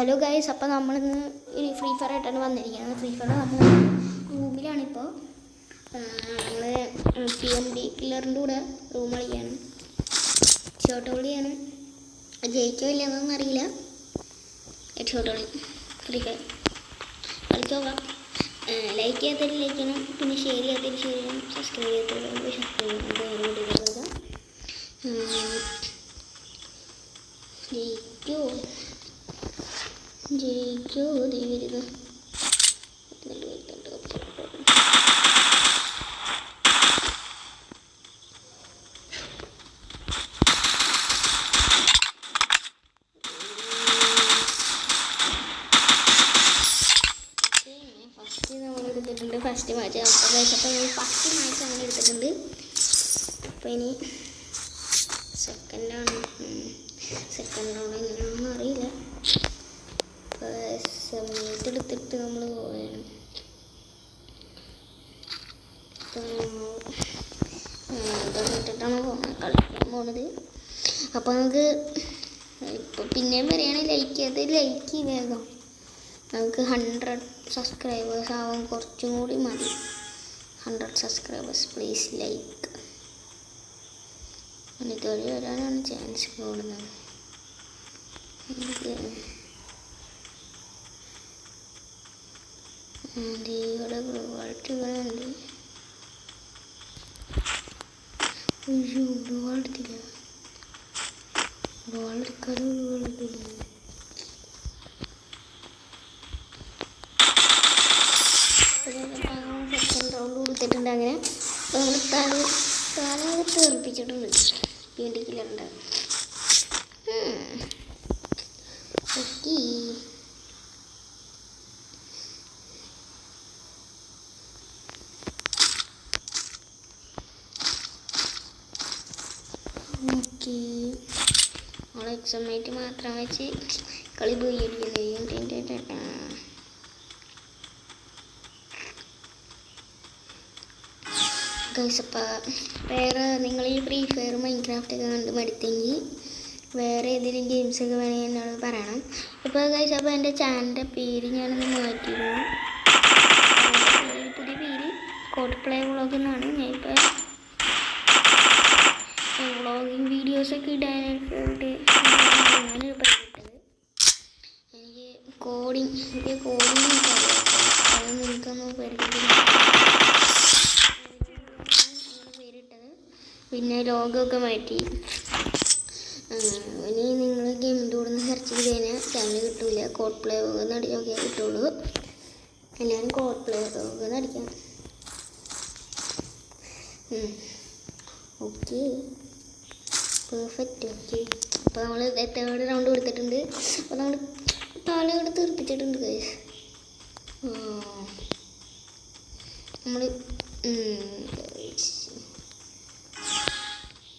Hello guys അപ്പോൾ നമ്മളിന്ന് ഒരു ഫ്രീ ഫയർ ആയിട്ടാണ് വന്നിരിക്കുന്നത്. ഫ്രീ ഫയർ നമ്മൾ റൂമിലാണിപ്പോൾ നമ്മൾ പി എം ഡി കില്ലറിന്റെ കൂടെ റൂം കളിക്കുകയാണ് ഷോട്ട് കളിയാണ് ജയിക്കോ ഇല്ലെന്നൊന്നും അറിയില്ല. ഷോട്ട് കളി ഫ്രീ ഫയർ കളിച്ചു നോക്കാം. ലൈക്ക് ചെയ്യാത്തവർ ലൈക്ക് ചെയ്യണം. പിന്നെ ഷെയർ ചെയ്യാത്തവർ ഷെയർ ചെയ്യണം. സബ്സ്ക്രൈബ് ചെയ്യാത്തവർ സബ്സ്ക്രൈബ് ചെയ്യണം വേറെ വീഡിയോ കൊടുക്കാം ജയിക്കോ ജയിക്കോ നമ്മൾ എടുത്തിട്ടുണ്ട് ഫസ്റ്റ് മാച്ച് അപ്പോൾ ഞാൻ ഫസ്റ്റ് മാച്ച് അങ്ങനെ എടുത്തിട്ടുണ്ട് അപ്പോൾ ഇനി സെക്കൻഡാണ് സെക്കൻഡ് റൗണ്ട് എങ്ങനെയാണെന്ന് അറിയില്ല സമയത്ത് എടുത്തിട്ട് നമ്മൾ പോയാണ് പോകുന്നത് അപ്പോൾ നമുക്ക് ഇപ്പൊ പിന്നെയും പറയുകയാണെങ്കിൽ ലൈക്ക് ചെയ്ത് ലൈക്ക് വേഗം. നമുക്ക് ഹൺഡ്രഡ് സബ്സ്ക്രൈബേഴ്സ് ആവാൻ കുറച്ചും കൂടി മതി. ഹൺഡ്രഡ് സബ്സ്ക്രൈബേഴ്സ് പ്ലീസ് ലൈക്ക് ഇതുവഴി വരാനാണ് ചാൻസ് കൂടുന്നത്. ഇവിടെ ബ്ലൂവാൾട്ടുകളുണ്ട് അയ്യോ ബ്ലൂവാൾട്ടില്ല ബ്ലൂവാൾട്ടിക്കാതെ ബ്ലൂവാൾട്ടില്ല സെക്കൻഡ് റൗണ്ട് കൊടുത്തിട്ടുണ്ട് അങ്ങനെ. നമ്മൾ തല തല തെറിപ്പിച്ചിട്ടുണ്ട്. വീണ്ടും കില്ലറുണ്ട് ഓക്കേ ഓക്കെ നമ്മൾ എക്സാമായിട്ട് മാത്രം വെച്ച് കളി പോയി അപ്പോൾ വേറെ നിങ്ങൾ ഈ ഫ്രീ ഫയർ മൈൻക്രാഫ്റ്റ് ഒക്കെ കണ്ട് മടുത്തെങ്കിൽ വേറെ ഏതെങ്കിലും ഗെയിംസ് ഒക്കെ വേണമെങ്കിൽ എന്നോട് പറയണം. അപ്പോൾ ഗൈസ് അപ്പോൾ എന്റെ ചാനലിന്റെ പേര് ഞാനൊന്ന് മാറ്റിയിരുന്നു പുതിയ പേര് കോട്ട് പ്ലേ വ്ളോഗ് എന്നാണ് ഞാനിപ്പോൾ വ്ളോഗിങ് വീഡിയോസൊക്കെ ഇടാനായിട്ട് ഞാനൊരു പറഞ്ഞിട്ടത് എനിക്ക് കോഡിങ് എനിക്ക് കോഡിങ് അറിയാം. അത് പേരിട്ടില്ല പേരിട്ടത്. പിന്നെ ലോഗൊക്കെ മാറ്റി. ഇനി നിങ്ങൾ ഗെയിമിന്റെ കൂടെ നിന്ന് സെർച്ച് ചെയ്ത് കഴിഞ്ഞാൽ ചാനൽ കിട്ടൂല. കോഡ് പ്ലേ എന്ന് നോക്കിയാൽ കിട്ടുള്ളൂ. എല്ലാവരും കോഡ് പ്ലേ എന്ന് അടിക്കാം ഓക്കെ പെർഫെക്റ്റ് ഓക്കെ അപ്പോൾ നമ്മൾ തേർഡ് റൗണ്ട് കൊടുത്തിട്ടുണ്ട്? അപ്പോൾ നമ്മൾ താലയോടെ തീർപ്പിച്ചിട്ടുണ്ട് കൈസ് നമ്മൾ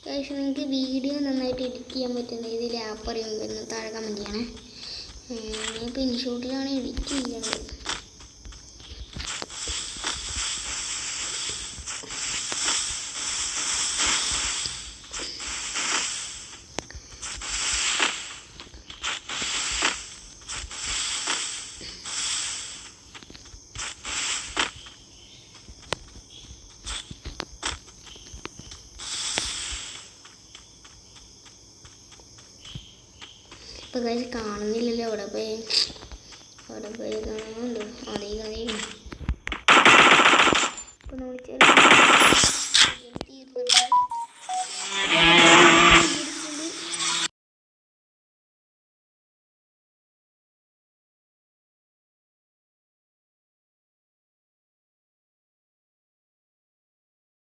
പക്ഷേ നിങ്ങൾക്ക് വീഡിയോ നന്നായിട്ട് എഡിറ്റ് ചെയ്യാൻ പറ്റുന്ന രീതിയിൽ ആപ്പ് അറിയുമ്പോൾ താഴെ കമന്റ് ചെയ്യണേ. ഇനിയിപ്പോൾ ഇൻഷോട്ടിലാണ് എഡിറ്റ് ചെയ്യുന്നത് ഇപ്പോൾ കാര്യം കാണുന്നില്ലല്ലോ. അവിടെ പോയി അവിടെ പോയി കാണുന്നുണ്ടോ അതേ കളി